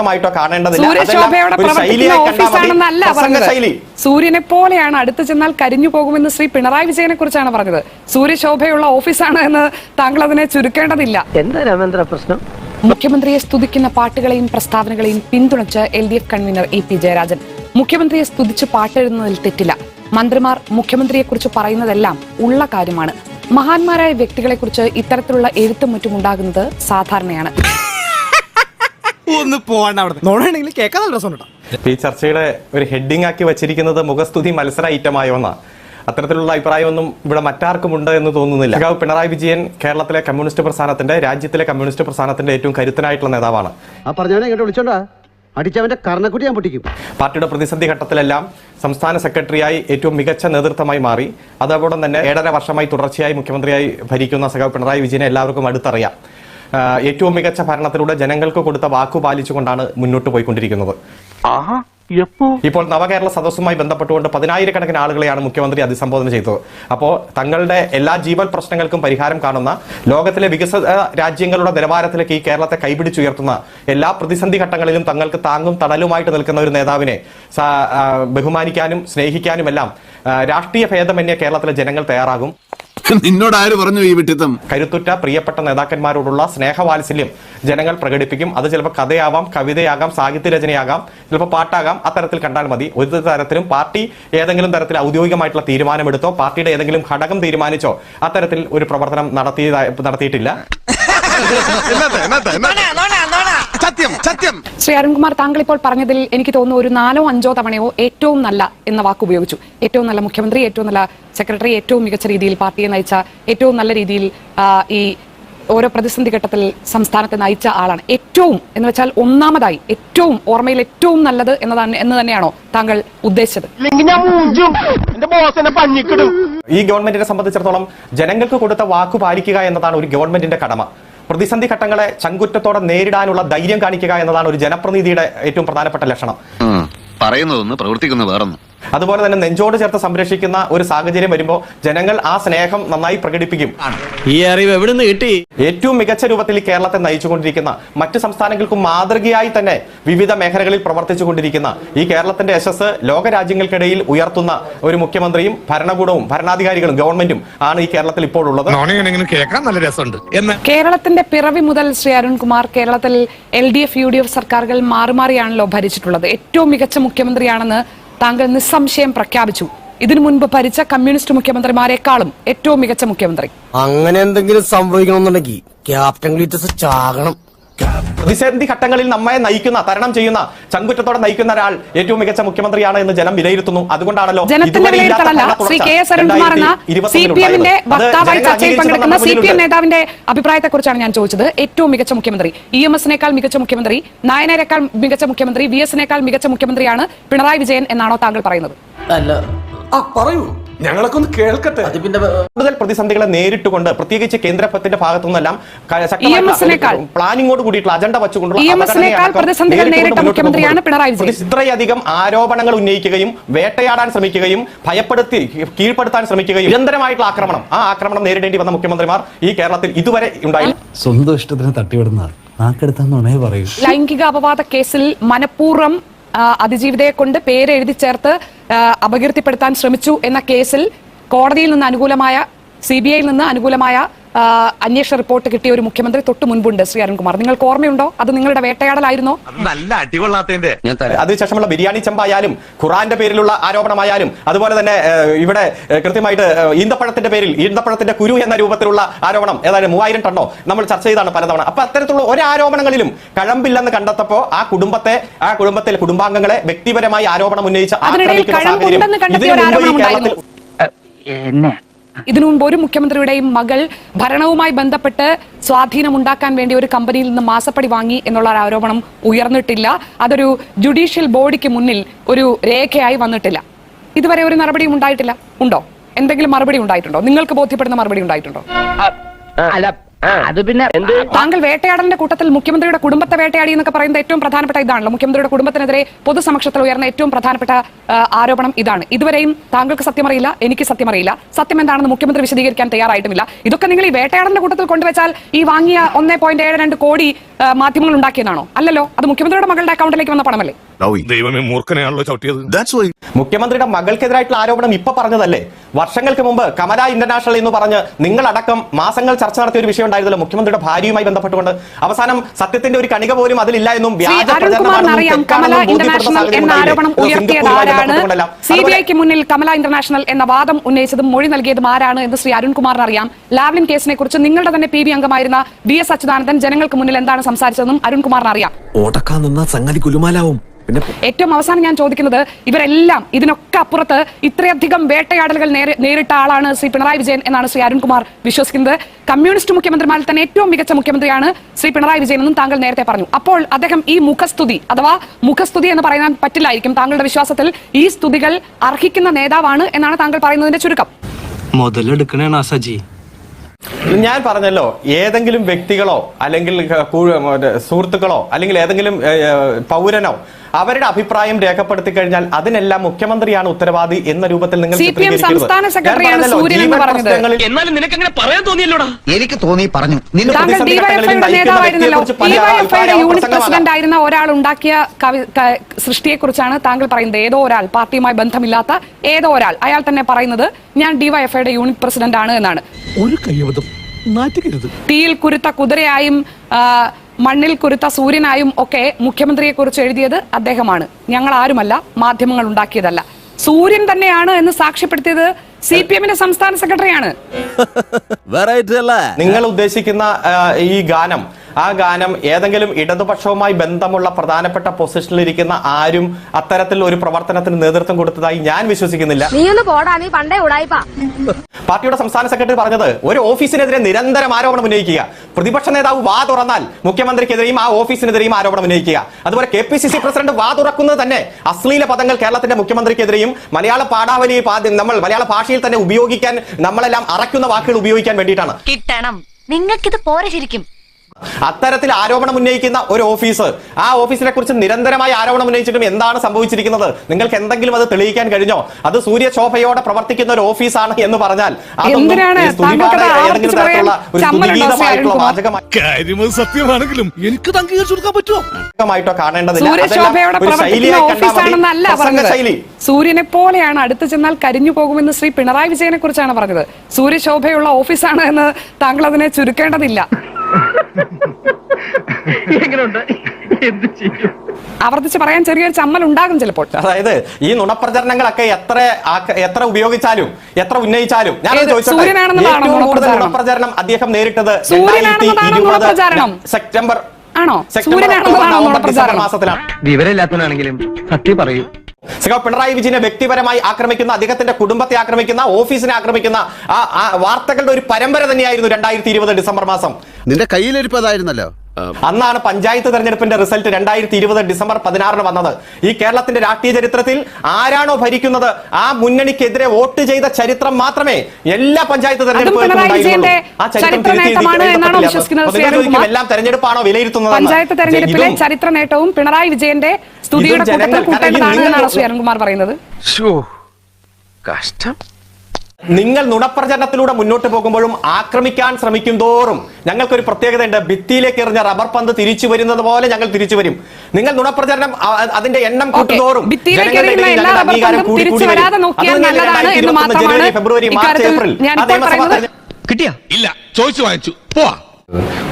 മായിട്ടോ കാണേണ്ടതില്ല. ശൈലി. സൂര്യനെ പോലെയാണ് അടുത്ത് ചെന്നാൽ കരിഞ്ഞു പോകുമെന്ന് ശ്രീ പിണറായി വിജയനെ കുറിച്ചാണ് പറഞ്ഞത്. സൂര്യശോഭയുള്ള ഓഫീസാണ് എന്ന് താങ്കൾ അതിനെ ചുരുക്കേണ്ടതില്ല. എന്താ രാമേന്ദ്ര പ്രശ്നം? മുഖ്യമന്ത്രിയെ സ്തുതിക്കുന്ന പാട്ടുകളെയും പ്രസ്താവനകളെയും പിന്തുണച്ച് L D F convener A P Jayarajan. മുഖ്യമന്ത്രിയെ സ്തുതിച്ച് പാട്ടെഴുതുന്നതിൽ തെറ്റില്ല. മന്ത്രിമാർ മുഖ്യമന്ത്രിയെക്കുറിച്ച് പറയുന്നതെല്ലാം ഉള്ള കാര്യമാണ്. മഹാന്മാരായ വ്യക്തികളെക്കുറിച്ച് ഇത്തരത്തിലുള്ള എഴുത്തും മറ്റും ഉണ്ടാകുന്നത് സാധാരണയാണ്. ഒന്ന് പോവാണ്ട് അവിടെ നോടാണെങ്കിൽ കേൾക്കാൻ നല്ല രസം ഈ ചർച്ചയുടെ ഒരു ഹെഡിങ് ആക്കി വെച്ചിരിക്കുന്നത് മുഖസ്തുതി മത്സര ഐറ്റമായോ എന്നാ അത്തരത്തിലുള്ള അഭിപ്രായമൊന്നും ഇവിടെ മറ്റാർക്കും ഉണ്ട് എന്ന് തോന്നുന്നില്ല. ഗവ് പിണറായി വിജയൻ കേരളത്തിലെ കമ്മ്യൂണിസ്റ്റ് പ്രസ്ഥാനത്തിന്റെ രാജ്യത്തിലെ കമ്മ്യൂണിസ്റ്റ് പ്രസ്ഥാനത്തിന്റെ ഏറ്റവും കരുത്തനായിട്ടുള്ള നേതാവാണ്. ആ പറഞ്ഞവനെ ഇങ്ങോട്ട് വിളിച്ചോണ്ടാ. അടിച്ചവന്റെ കർണക്കുടി ഞാൻ പൊട്ടിക്കും. പാർട്ടിയുടെ പ്രതിസന്ധി ഘട്ടത്തിലെല്ലാം സംസ്ഥാന സെക്രട്ടറിയായി ഏറ്റവും മികച്ച നേതൃത്വമായി മാറി. അതോടൊപ്പം തന്നെ ഏഴര വർഷമായി തുടർച്ചയായി മുഖ്യമന്ത്രിയായി ഭരിക്കുന്ന സഖാവ് പിണറായി വിജയനെ എല്ലാവർക്കും അടുത്തറിയാം. ഏറ്റവും മികച്ച ഭരണത്തിലൂടെ ജനങ്ങൾക്ക് കൊടുത്ത വാക്കു പാലിച്ചുകൊണ്ടാണ് മുന്നോട്ട് പോയിക്കൊണ്ടിരിക്കുന്നത്. ഇപ്പോൾ നവകേരള സദസ്സുമായി ബന്ധപ്പെട്ടുകൊണ്ട് പതിനായിരക്കണക്കിന് ആളുകളെയാണ് മുഖ്യമന്ത്രി അഭിസംബോധന ചെയ്തത്. അപ്പോൾ തങ്ങളുടെ എല്ലാ ജീവൻ പ്രശ്നങ്ങൾക്കും പരിഹാരം കാണുന്ന ലോകത്തിലെ വികസിത രാജ്യങ്ങളുടെ നിലവാരത്തിലേക്ക് ഈ കേരളത്തെ കൈപിടിച്ചുയർത്തുന്ന എല്ലാ പ്രതിസന്ധി ഘട്ടങ്ങളിലും തങ്ങൾക്ക് താങ്ങും തണലുമായിട്ട് നിൽക്കുന്ന ഒരു നേതാവിനെ ബഹുമാനിക്കാനും സ്നേഹിക്കാനും എല്ലാം രാഷ്ട്രീയ ഭേദമന്യേ കേരളത്തിലെ ജനങ്ങൾ തയ്യാറാകും. നിന്നോട് ആര് പറഞ്ഞു ഈ വിട്ടിത്തം? കരുത്തുറ്റ പ്രിയപ്പെട്ട നേതാക്കന്മാരോടുള്ള സ്നേഹവാത്സല്യം ജനങ്ങൾ പ്രകടിപ്പിക്കും. അത് ചിലപ്പോൾ കഥയാവാം കവിതയാകാം സാഹിത്യ രചനയാകാം ചിലപ്പോൾ പാട്ടാകാം. അത്തരത്തിൽ കണ്ടാൽ മതി. ഒരു തരത്തിലും പാർട്ടി ഏതെങ്കിലും തരത്തിൽ ഔദ്യോഗികമായിട്ടുള്ള തീരുമാനമെടുത്തോ പാർട്ടിയുടെ ഏതെങ്കിലും ഘടകം തീരുമാനിച്ചോ അത്തരത്തിൽ ഒരു പ്രവർത്തനം നടത്തിയതായി നടത്തിയിട്ടില്ല. സത്യം സത്യം. ശ്രീ അരുൺകുമാർ താങ്കൾ ഇപ്പോൾ പറഞ്ഞതിൽ എനിക്ക് തോന്നുന്നു ഒരു നാലോ അഞ്ചോ തവണയോ ഏറ്റവും നല്ല എന്ന വാക്ക് ഉപയോഗിച്ചു. ഏറ്റവും നല്ല മുഖ്യമന്ത്രി ഏറ്റവും നല്ല സെക്രട്ടറി ഏറ്റവും മികച്ച രീതിയിൽ പാർട്ടിയെ നയിച്ച ഏറ്റവും നല്ല രീതിയിൽ ഈ ഓരോ പ്രതിസന്ധി ഘട്ടത്തിൽ സംസ്ഥാനത്തെ നയിച്ച ആളാണ്. ഏറ്റവും എന്ന് വെച്ചാൽ ഒന്നാമതായി ഏറ്റവും ഓർമ്മയിൽ ഏറ്റവും നല്ലത് എന്നതാണ് എന്ന് തന്നെയാണോ താങ്കൾ ഉദ്ദേശിച്ചത്? ഈ ഗവൺമെന്റിനെ സംബന്ധിച്ചിടത്തോളം ജനങ്ങൾക്ക് കൊടുത്ത വാക്ക് പാലിക്കുക എന്നതാണ് ഒരു ഗവൺമെന്റിന്റെ കടമ. പ്രതിസന്ധി ഘട്ടങ്ങളെ ചങ്കുറ്റത്തോടെ നേരിടാനുള്ള ധൈര്യം കാണിക്കുക എന്നതാണ് ഒരു ജനപ്രതിനിധിയുടെ ഏറ്റവും പ്രധാനപ്പെട്ട ലക്ഷണം. പറയുന്നതൊന്ന് പ്രവർത്തിക്കുന്ന വേറൊന്നും. അതുപോലെ തന്നെ നെഞ്ചോട് ചേർത്ത് സംരക്ഷിക്കുന്ന ഒരു സാഹചര്യം വരുമ്പോൾ ജനങ്ങൾ ആ സ്നേഹം നന്നായി പ്രകടിപ്പിക്കും. ഈ അറിവ് എവിടുന്ന് കിട്ടി? ഏറ്റവും മികച്ച രൂപത്തിൽ കേരളത്തെ നയിച്ചുകൊണ്ടിരിക്കുന്ന മറ്റ് സംസ്ഥാനങ്ങൾക്കും മാതൃകയായി തന്നെ വിവിധ മേഖലകളിൽ പ്രവർത്തിച്ചുകൊണ്ടിരിക്കുന്ന ഈ കേരളത്തിന്റെ യശസ് ലോകരാജ്യങ്ങൾക്കിടയിൽ ഉയർത്തുന്ന ഒരു മുഖ്യമന്ത്രിയും ഭരണകൂടവും ഭരണാധികാരികളും ഗവൺമെന്റും ആണ് ഈ കേരളത്തിൽ ഇപ്പോൾ ഉള്ളത്. കേൾക്കാൻ നല്ല രസമുണ്ട്. കേരളത്തിന്റെ പിറവി മുതൽ ശ്രീ അരുൺകുമാർ കേരളത്തിൽ L D F U D F സർക്കാരുകൾ മാറി മാറിയാണല്ലോ ഭരിച്ചിട്ടുള്ളത്. ഏറ്റവും മികച്ച മുഖ്യമന്ത്രിയാണെന്ന് താങ്കൾ നിസ്സംശയം പ്രഖ്യാപിച്ചു. ഇതിനു മുൻപ് ഭരിച്ച കമ്മ്യൂണിസ്റ്റ് മുഖ്യമന്ത്രിമാരെക്കാളും ഏറ്റവും മികച്ച മുഖ്യമന്ത്രി. അങ്ങനെ എന്തെങ്കിലും സംഭവിക്കണമെന്നുണ്ടെങ്കിൽ ക്യാപ്റ്റൻ ഗ്ലീറ്റസ് ചാകണം. പ്രതിസന്ധി ഘട്ടങ്ങളിൽ നമ്മെ നയിക്കുന്ന തരണം ചെയ്യുന്ന ചങ്കുറ്റത്തോടെ നയിക്കുന്ന ഒരാൾ ഏറ്റവും മികച്ച മുഖ്യമന്ത്രിയാണ് എന്ന് ജനം വിലയിരുത്തുന്നു. അതുകൊണ്ടാണല്ലോ ജനത്തിന്റെ ഇതുവരെ ഇല്ലാത്ത വിലയിരുത്തലല്ല. ഭരണ ശ്രീ തുടർച്ച കെ എസ് അരുൺകുമാർ എന്ന സി 2021 പി എമ്മിന്റെ ഉണ്ടായത്. അത് വക്താവായി ചർച്ചയിൽ അംഗീകരിച്ചു പങ്കെടുക്കുന്ന സി പി എം നമ്മുടെ നേതാവിന്റെ അഭിപ്രായത്തെ കുറിച്ചാണ് ഞാൻ ചോദിച്ചത്. ഏറ്റവും മികച്ച മുഖ്യമന്ത്രി ഇ എം എസിനേക്കാൾ മികച്ച മുഖ്യമന്ത്രി നായനേക്കാൾ മികച്ച മുഖ്യമന്ത്രി വി എസിനേക്കാൾ മികച്ച മുഖ്യമന്ത്രിയാണ് പിണറായി വിജയൻ എന്നാണോ താങ്കൾ പറയുന്നത്? അല്ല. ആ പറയൂ. ഞങ്ങളൊക്കെ ഒന്ന് കേൾക്കട്ടെ. അത് പിന്നെ കൂടുതൽ പ്രതിസന്ധികളെ നേരിട്ടുകൊണ്ട് പ്രത്യേകിച്ച് കേന്ദ്രത്തിന്റെ ഭാഗത്തു നിന്നെല്ലാം ക- ശക്തമായിട്ടുള്ള EMS-നേക്കാൾ പ്ലാനിങ്ങോട് കൂടിയിട്ടുള്ള അജണ്ട വച്ചുകൊണ്ടുള്ള. ഇത്രയധികം ആരോപണങ്ങൾ ഉന്നയിക്കുകയും വേട്ടയാടാൻ ശ്രമിക്കുകയും ഭയപ്പെടുത്തി കീഴ്പ്പെടുത്താൻ ശ്രമിക്കുകയും നിരന്തരമായിട്ടുള്ള ആക്രമണം. ആ ആക്രമണം നേരിടേണ്ടി വന്ന മുഖ്യമന്ത്രിമാർ ഈ കേരളത്തിൽ ഇതുവരെ ഉണ്ടായില്ല. സ്വന്തം ഇഷ്ടത്തിന് തട്ടിവിടുന്ന നാക്കെടുത്താന്നുണേ പറയൂ. ലൈംഗിക അപവാദ കേസിൽ മനഃപൂർവം അതിജീവിതയെ കൊണ്ട് പേരെഴുതി എഴുതി ചേർത്ത് അപകീർത്തിപ്പെടുത്താൻ ശ്രമിച്ചു എന്ന കേസിൽ കോടതിയിൽ നിന്ന് അനുകൂലമായ സി ബി ഐയിൽ നിന്ന് അനുകൂലമായ അന്വേഷണ റിപ്പോർട്ട് കിട്ടിയ ഒരു മുഖ്യമന്ത്രി തൊട്ട് മുൻപുണ്ട് ശ്രീ അരുൺകുമാർ. നിങ്ങൾക്ക് ഓർമ്മയുണ്ടോ? അത് നിങ്ങളുടെ വേട്ടയാടലായിരുന്നോ? നല്ല അടികൊള്ളാത്തതിന്റെ. അതിനുശേഷമുള്ള ബിരിയാണി ചെമ്പായാലും ഖുറാന്റെ പേരിലുള്ള ആരോപണമായാലും അതുപോലെ തന്നെ ഇവിടെ കൃത്യമായിട്ട് ഈന്തപ്പഴത്തിന്റെ പേരിൽ ഈന്തപ്പഴത്തിന്റെ കുരു എന്ന രൂപത്തിലുള്ള ആരോപണം ഏതായാലും മൂവായിരം ടണ്ണോ നമ്മൾ ചർച്ച ചെയ്താണ് പലതവണ. അപ്പൊ അത്തരത്തിലുള്ള ഒരു ആരോപണങ്ങളിലും കഴമ്പില്ലെന്ന് കണ്ടെത്തപ്പോ ആ കുടുംബത്തെ ആ കുടുംബത്തിലെ കുടുംബാംഗങ്ങളെ വ്യക്തിപരമായി ആരോപണം ഉന്നയിച്ച ആ കേരളത്തിൽ ഇതിനു മുമ്പ് ഒരു മുഖ്യമന്ത്രിയുടെയും മകൾ ഭരണവുമായി ബന്ധപ്പെട്ട് സ്വാധീനമുണ്ടാക്കാൻ വേണ്ടി ഒരു കമ്പനിയിൽ നിന്ന് മാസപ്പടി വാങ്ങി എന്നുള്ള ആരോപണം ഉയർന്നിട്ടില്ല. അതൊരു ജുഡീഷ്യൽ ബോഡിക്ക് മുന്നിൽ ഒരു രേഖയായി വന്നിട്ടില്ല. ഇതുവരെ ഒരു നടപടിയും ഉണ്ടായിട്ടില്ല. ഉണ്ടോ? എന്തെങ്കിലും മറുപടി ഉണ്ടായിട്ടുണ്ടോ? നിങ്ങൾക്ക് ബോധ്യപ്പെടുന്ന മറുപടി ഉണ്ടായിട്ടുണ്ടോ? അത് പിന്നെ എന്ത്? താങ്കൾ വേട്ടയാടലിന്റെ കൂട്ടത്തിൽ മുഖ്യമന്ത്രിയുടെ കുടുംബത്തെ വേട്ടയാടി എന്നൊക്കെ പറയുന്നത് ഏറ്റവും പ്രധാനപ്പെട്ട ഇതാണല്ലോ. മുഖ്യമന്ത്രിയുടെ കുടുംബത്തിനെതിരെ പൊതുസമക്ഷത്തിൽ ഉയർന്ന ഏറ്റവും പ്രധാനപ്പെട്ട ആരോപണം ഇതാണ്. ഇതുവരെയും താങ്കൾക്ക് സത്യമറിയില്ല എനിക്ക് സത്യം അറിയില്ല സത്യം എന്താണെന്ന് മുഖ്യമന്ത്രി വിശദീകരിക്കാൻ തയ്യാറായിട്ടില്ല ഇതൊക്കെ നിങ്ങൾ ഈ വേട്ടയാടലിന്റെ കൂട്ടത്തിൽ കൊണ്ടുവച്ചാൽ ഈ വാങ്ങിയ ഒന്നേ പോയിന്റ് ഏഴ് രണ്ട് കോടി മാധ്യമങ്ങൾ ഉണ്ടാക്കിയതാണോ? അല്ലല്ലോ അത് മുഖ്യമന്ത്രിയുടെ മകളുടെ അക്കൗണ്ടിലേക്ക് വന്ന പണമല്ലേ? ദൈവമേ മൂർഖനെയാണല്ലോ ചവിട്ടിയത്. മുഖ്യമന്ത്രിയുടെ മകൾക്കെതിരായിട്ടുള്ള ആരോപണം ഇപ്പൊ പറഞ്ഞതല്ലേ? വർഷങ്ങൾക്ക് മുമ്പ് കമല ഇന്റർനാഷണൽ എന്ന് പറഞ്ഞ് നിങ്ങളടക്കം മാസങ്ങൾ ചർച്ച നടത്തിയ ഒരു വിഷയം ഉണ്ടായിരുന്നല്ലോ മുഖ്യമന്ത്രിയുടെ ഭാര്യയുമായി ബന്ധപ്പെട്ടുകൊണ്ട്. അവസാനം സത്യത്തിന്റെ ഒരു കണിക പോലും അതിലില്ല എന്നും വ്യാജ അരുൺകുമാറിന് അറിയാം കമല തെറ്റാണെന്നും ഇന്റർനാഷണൽ എന്ന ആരോപണം ഉയർത്തിയത് ആരാണ്? ബന്ധപ്പെട്ടുകൊണ്ടെല്ലാം. സി ബി ഐക്ക് മുന്നിൽ കമല ഇന്റർനാഷണൽ എന്ന വാദം ഉന്നയിച്ചതും മൊഴി നൽകിയതും ആരാണ് എന്ന് ശ്രീ അരുൺകുമാറിന് അറിയാം. ലാവ്ലിൻ കേസിനെ കുറിച്ച് നിങ്ങളുടെ തന്നെ പി ബി അംഗമായിരുന്ന വി എസ് അച്യുതാനന്ദൻ ജനങ്ങൾക്ക് മുന്നിൽ എന്താണ് സംസാരിച്ചതെന്നും അരുൺകുമാറിന് അറിയാം. ഓടക്കാൻ നിന്ന സംഗതി കുലുമാലാവും. ഏറ്റവും അവസാനം ഞാൻ ചോദിക്കുന്നത് ഇവരെല്ലാം ഇതിനൊക്കെ അപ്പുറത്ത് ഇത്രയധികം വേട്ടയാടലുകൾ നേരിട്ട ആളാണ് ശ്രീ പിണറായി വിജയൻ എന്നാണ് ശ്രീ അരുൺകുമാർ വിശ്വസിക്കുന്നത്. കമ്മ്യൂണിസ്റ്റ് മുഖ്യമന്ത്രിമാരിൽ തന്നെ ഏറ്റവും മികച്ച മുഖ്യമന്ത്രിയാണ് ശ്രീ പിണറായി വിജയൻ എന്നും താങ്കൾ നേരത്തെ പറഞ്ഞു. അപ്പോൾ അദ്ദേഹം ഈ മുഖസ്തുതി അഥവാ മുഖസ്തുതി എന്ന് പറയാൻ പറ്റില്ലായിരിക്കും താങ്കളുടെ വിശ്വാസത്തിൽ ഈ സ്തുതികൾ അർഹിക്കുന്ന നേതാവാണ് എന്നാണ് താങ്കൾ പറയുന്നതിന്റെ ചുരുക്കം. മുതലെടുക്കണ സജി ഞാൻ പറഞ്ഞല്ലോ ഏതെങ്കിലും വ്യക്തികളോ അല്ലെങ്കിൽ സുഹൃത്തുക്കളോ അല്ലെങ്കിൽ ഏതെങ്കിലും പൗരനോ അവരുടെ അഭിപ്രായം രേഖപ്പെടുത്തി കഴിഞ്ഞാൽ അതിനെല്ലാം മുഖ്യമന്ത്രിയാണ് ഉത്തരവാദി എന്ന രൂപത്തിൽ നിങ്ങൾ എന്നാലും നിനക്ക് അങ്ങനെ പറയാൻ തോന്നിയല്ലോടാ? എനിക്ക് തോന്നി പറഞ്ഞു. യൂണിറ്റ് പ്രസിഡന്റ് ആയിരുന്ന ഒരാൾ ഉണ്ടാക്കിയ സൃഷ്ടിയെ കുറിച്ചാണ് സൃഷ്ടിയെക്കുറിച്ചാണ് താങ്കൾ പറയുന്നത്. ഏതോ ഒരാൾ പാർട്ടിയുമായി ബന്ധമില്ലാത്ത ഏതോ ഒരാൾ. അയാൾ തന്നെ പറയുന്നത് ഞാൻ ഡിവൈഎഫ്ഐയുടെ യൂണിറ്റ് പ്രസിഡന്റ് ആണ് എന്നാണ്. ഒരു നാറ്റുകരുത് തീയിൽ കുരുത്ത കുതിരയായും മണ്ണിൽ കുരുത്ത സൂര്യനായും ഒക്കെ മുഖ്യമന്ത്രിയെ കുറിച്ച് എഴുതിയത് അദ്ദേഹമാണ്. ഞങ്ങൾ ആരുമല്ല മാധ്യമങ്ങൾ ഉണ്ടാക്കിയതല്ല. സൂര്യൻ തന്നെയാണ് എന്ന് സാക്ഷ്യപ്പെടുത്തിയത് സി പി എമ്മിന്റെ സംസ്ഥാന സെക്രട്ടറിയാണ്. വെറൈറ്റി അല്ലേ നിങ്ങൾ ഉദ്ദേശിക്കുന്ന ഈ ഗാനം ആ ഗാനം ഏതെങ്കിലും ഇടതുപക്ഷവുമായി ബന്ധമുള്ള പ്രധാനപ്പെട്ട പൊസിഷനിൽ ഇരിക്കുന്ന ആരും അത്തരത്തിൽ ഒരു പ്രവർത്തനത്തിന് നേതൃത്വം കൊടുത്തതായി ഞാൻ വിശ്വസിക്കുന്നില്ല. നീ ഒന്ന് പോടാ നീ പണ്ടേ ഉടായിപ്പാ. പാർട്ടിയുടെ സംസ്ഥാന സെക്രട്ടറി പറഞ്ഞത് ഒരു ഓഫീസിനെതിരെ നിരന്തരം ആരോപണം ഉന്നയിക്കുക. പ്രതിപക്ഷ നേതാവ് വാ തുറന്നാൽ മുഖ്യമന്ത്രിക്കെതിരെയും ആ ഓഫീസിനെതിരെയും ആരോപണം ഉന്നയിക്കുക. അതുപോലെ K P C C president വാ തുറക്കുന്നത് തന്നെ അശ്ലീല പദങ്ങൾ കേരളത്തിന്റെ മുഖ്യമന്ത്രിക്കെതിരെയും മലയാള പാടാവലി നമ്മൾ മലയാള ഭാഷയിൽ തന്നെ ഉപയോഗിക്കാൻ നമ്മളെല്ലാം അറയ്ക്കുന്ന വാക്കുകൾ ഉപയോഗിക്കാൻ വേണ്ടിയിട്ടാണ്. കിട്ടണം. നിങ്ങൾക്കിത് പോരെ ശരിക്കും. അത്തരത്തിൽ ആരോപണം ഉന്നയിക്കുന്ന ഒരു ഓഫീസ് ആ ഓഫീസിനെ കുറിച്ച് നിരന്തരമായി ആരോപണം ഉന്നയിച്ചിട്ടും എന്താണ് സംഭവിച്ചിരിക്കുന്നത്? നിങ്ങൾക്ക് എന്തെങ്കിലും അത് തെളിയിക്കാൻ കഴിഞ്ഞോ? അത് സൂര്യശോഭയോടെ പ്രവർത്തിക്കുന്ന ഒരു ഓഫീസാണ് എന്ന് പറഞ്ഞാൽ സത്യമാണെങ്കിലും എനിക്ക് പറ്റുമോ? കാണേണ്ടതില്ല. ശൈലി. സൂര്യനെ പോലെയാണ് അടുത്ത് ചെന്നാൽ കരിഞ്ഞു പോകുമെന്ന് ശ്രീ പിണറായി വിജയനെ കുറിച്ചാണ് പറഞ്ഞത്. സൂര്യശോഭയുള്ള ഓഫീസാണ് എന്ന് താങ്കൾ അതിനെ ചുരുക്കേണ്ടതില്ല. എങ്ങനെയുണ്ട് എന്ത് ചെയ്യും? ആവർത്തിച്ച് പറയാൻ ചെറിയൊരു ചമ്മൽ ഉണ്ടാകും ചിലപ്പോൾ. അതായത് ഈ നുണപ്രചരണങ്ങളൊക്കെ എത്ര എത്ര ഉപയോഗിച്ചാലും എത്ര ഉന്നയിച്ചാലും ഞാൻ ഏറ്റവും കൂടുതൽ നുണപ്രചാരണം? അദ്ദേഹം നേരിട്ടത് സൂര്യനാണെന്നതാണോ 2020 നുണപ്രചാരണം? സെപ്റ്റംബർ ആണോ? വിവരമില്ലാത്തവനാണെങ്കിലും സത്യം പറയൂ. പിണറായി വിജയനെ വ്യക്തിപരമായി ആക്രമിക്കുന്ന അദ്ദേഹത്തിന്റെ കുടുംബത്തെ ആക്രമിക്കുന്ന ഓഫീസിനെ ആക്രമിക്കുന്ന ആ ആ വാർത്തകളുടെ ഒരു പരമ്പര തന്നെയായിരുന്നു രണ്ടായിരത്തി ഇരുപത് ഡിസംബർ മാസം. നിന്റെ കയ്യിലിരിപ്പ് അതായിരുന്നല്ലോ അന്നാണ് പഞ്ചായത്ത് തെരഞ്ഞെടുപ്പിന്റെ റിസൾട്ട് രണ്ടായിരത്തി ഇരുപത് ഡിസംബർ പതിനാറിന് വന്നത്. ഈ കേരളത്തിന്റെ രാഷ്ട്രീയ ചരിത്രത്തിൽ ആരാണോ ഭരിക്കുന്നത് ആ മുന്നണിക്കെതിരെ വോട്ട് ചെയ്ത ചരിത്രം മാത്രമേ എല്ലാ പഞ്ചായത്ത് തെരഞ്ഞെടുപ്പുകൾക്കും? എല്ലാം തെരഞ്ഞെടുപ്പാണോ വിലയിരുത്തുന്നത് പഞ്ചായത്ത് തെരഞ്ഞെടുപ്പിലെ ചരിത്ര നേട്ടവും പിണറായി വിജയന്റെ സ്തുതിയുടെ കൂട്ടത്തിൽ കൂട്ടേണ്ടതാണ് എന്നാണ് ശ്രീ അരുൺകുമാർ പറയുന്നത്. കഷ്ടം. നിങ്ങൾ നുണപ്രചരണത്തിലൂടെ മുന്നോട്ട് പോകുമ്പോഴും ആക്രമിക്കാൻ ശ്രമിക്കും തോറും ഞങ്ങൾക്കൊരു പ്രത്യേകതയുണ്ട്. ഭിത്തിയിലേക്ക് എറിഞ്ഞ റബ്ബർ പന്ത് തിരിച്ചു വരുന്നത് പോലെ ഞങ്ങൾ തിരിച്ചു വരും. നിങ്ങൾ നുണപ്രചരണം അതിന്റെ എണ്ണം കൂട്ടുതോറും ഭിത്തിയിലേക്ക് ജനങ്ങളുടെ എല്ലാ ഞങ്ങളുടെ പന്തും തിരിച്ചു വരാതെ നോക്കിയാൽ നല്ലതാണ് എന്ന് മാത്രമാണ് ഫെബ്രുവരി മാർച്ച് ഏപ്രിൽ. കിട്ടിയാ? ഇല്ല. ചോദിച്ചു വാങ്ങിച്ചു. പോവാ.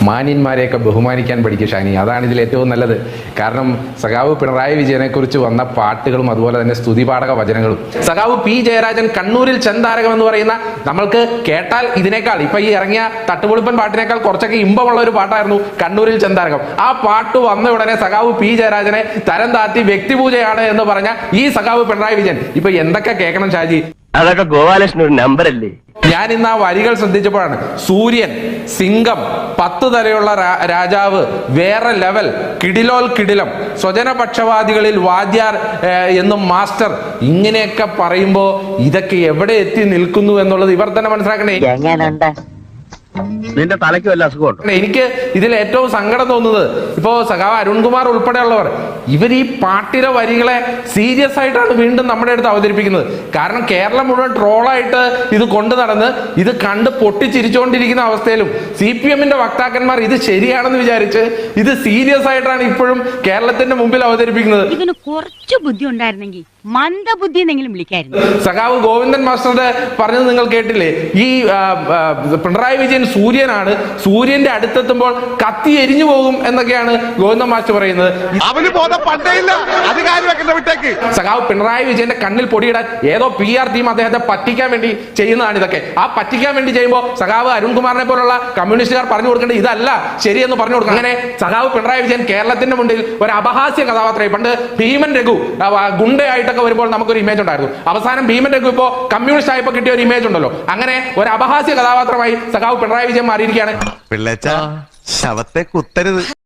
മാന്യന്മാരെയൊക്കെ ബഹുമാനിക്കാൻ പഠിക്കും ഷാനി. അതാണ് ഇതിൽ ഏറ്റവും നല്ലത്. കാരണം സഖാവ് പിണറായി വിജയനെ കുറിച്ച് വന്ന പാട്ടുകളും അതുപോലെ തന്നെ സ്തുതിപാഠക വചനങ്ങളും. സഖാവ് പി. ജയരാജൻ കണ്ണൂരിൽ ചെന്താരകം എന്ന് പറയുന്ന നമ്മൾക്ക് കേട്ടാൽ ഇതിനേക്കാൾ ഇപ്പൊ ഈ ഇറങ്ങിയ തട്ടുപൊളിപ്പൻ പാട്ടിനേക്കാൾ കുറച്ചൊക്കെ ഇമ്പമുള്ള ഒരു പാട്ടായിരുന്നു കണ്ണൂരിൽ ചെന്താരകം. ആ പാട്ട് വന്ന ഉടനെ സഖാവ് പി. ജയരാജനെ തരം താത്തി വ്യക്തിപൂജയാണ് എന്ന് പറഞ്ഞ ഈ സഖാവ് പിണറായി വിജയൻ. ഇപ്പൊ എന്തൊക്കെ കേൾക്കണം ഷാജി? അതൊക്കെ ഗോപാലകൃഷ്ണൻ ഒരു നമ്പർ അല്ലേ? ഞാൻ ഇന്ന് ആ വരികൾ ശ്രദ്ധിച്ചപ്പോഴാണ്. സൂര്യൻ സിംഗം പത്ത് തലയുള്ള രാജാവ് വേറെ ലെവൽ കിടിലോൽ കിടിലം സ്വജനപക്ഷപാതികളിൽ വാദ്യാർ എന്നും മാസ്റ്റർ. ഇങ്ങനെയൊക്കെ പറയുമ്പോ ഇതൊക്കെ എവിടെ എത്തി നിൽക്കുന്നു എന്നുള്ളത് ഇവർ തന്നെ മനസ്സിലാക്കണേ. നിന്റെ തലയ്ക്ക് വല്ല അസുഖമുണ്ടോ എനിക്ക് ഇതിൽ ഏറ്റവും സങ്കടം തോന്നുന്നത് ഇപ്പോ സഖാവ് അരുൺകുമാർ ഉൾപ്പെടെയുള്ളവർ ഇവർ ഈ പാട്ടിലെ വരികളെ സീരിയസ് ആയിട്ടാണ് വീണ്ടും നമ്മുടെ അടുത്ത് അവതരിപ്പിക്കുന്നത്. കാരണം കേരളം മുഴുവൻ ട്രോളായിട്ട് ഇത് കൊണ്ടു നടന്ന് ഇത് കണ്ട് പൊട്ടിച്ചിരിച്ചുകൊണ്ടിരിക്കുന്ന അവസ്ഥയിലും സി പി എമ്മിന്റെ വക്താക്കന്മാർ ഇത് ശരിയാണെന്ന് വിചാരിച്ച് ഇത് സീരിയസ് ആയിട്ടാണ് ഇപ്പോഴും കേരളത്തിന്റെ മുമ്പിൽ അവതരിപ്പിക്കുന്നത്. ഇതിന് കുറച്ച് ബുദ്ധി ഉണ്ടായിരുന്നെങ്കിൽ മന്ദബുദ്ധി എന്നെങ്കിലും വിളിക്കായിരുന്നു. സഖാവ് ഗോവിന്ദൻ മാസ്റ്ററുടെ പറഞ്ഞത് നിങ്ങൾ കേട്ടില്ലേ? ഈ പിണറായി വിജയൻ സൂര്യനാണ്. സൂര്യന്റെ അടുത്തെത്തുമ്പോൾ കത്തി എരിഞ്ഞു പോകും എന്നൊക്കെയാണ് ഗോവിന്ദൻ മാസ്റ്റർ പറയുന്നത്. അവന് വിട്ടേക്ക്. സഖാവ് പിണറായി വിജയന്റെ കണ്ണിൽ പൊടിയിടാൻ ഏതോ പി ആർ ടീം അദ്ദേഹത്തെ പറ്റിക്കാൻ വേണ്ടി ചെയ്യുന്നതാണ് ഇതൊക്കെ. ആ പറ്റിക്കാൻ വേണ്ടി ചെയ്യുമ്പോൾ സഖാവ് അരുൺകുമാറിനെ പോലുള്ള കമ്മ്യൂണിസ്റ്റുകാർ പറഞ്ഞു കൊടുക്കേണ്ടത് ഇതല്ല ശരിയെന്ന് പറഞ്ഞു കൊടുക്കുക അങ്ങനെ സഖാവ് പിണറായി വിജയൻ കേരളത്തിന്റെ മുന്നിൽ ഒരു അപഹാസ്യ കഥാപാത്രമായി. പണ്ട് ഭീമൻ രഘു ഗുണ്ടയായിട്ടൊക്കെ വരുമ്പോൾ നമുക്കൊരു ഇമേജ് ഉണ്ടായിരുന്നു. അവസാനം ഭീമന്റെ ഇപ്പോ കമ്മ്യൂണിസ്റ്റ് ആയപ്പോൾ കിട്ടിയ ഒരു ഇമേജ് ഉണ്ടല്ലോ. അങ്ങനെ ഒരു അപഹാസ്യ കഥാപാത്രമായി സഖാവ് പിണറായി വിജയൻ മാറിയിരിക്കുകയാണ്. ശവത്തെ കുത്തരുത്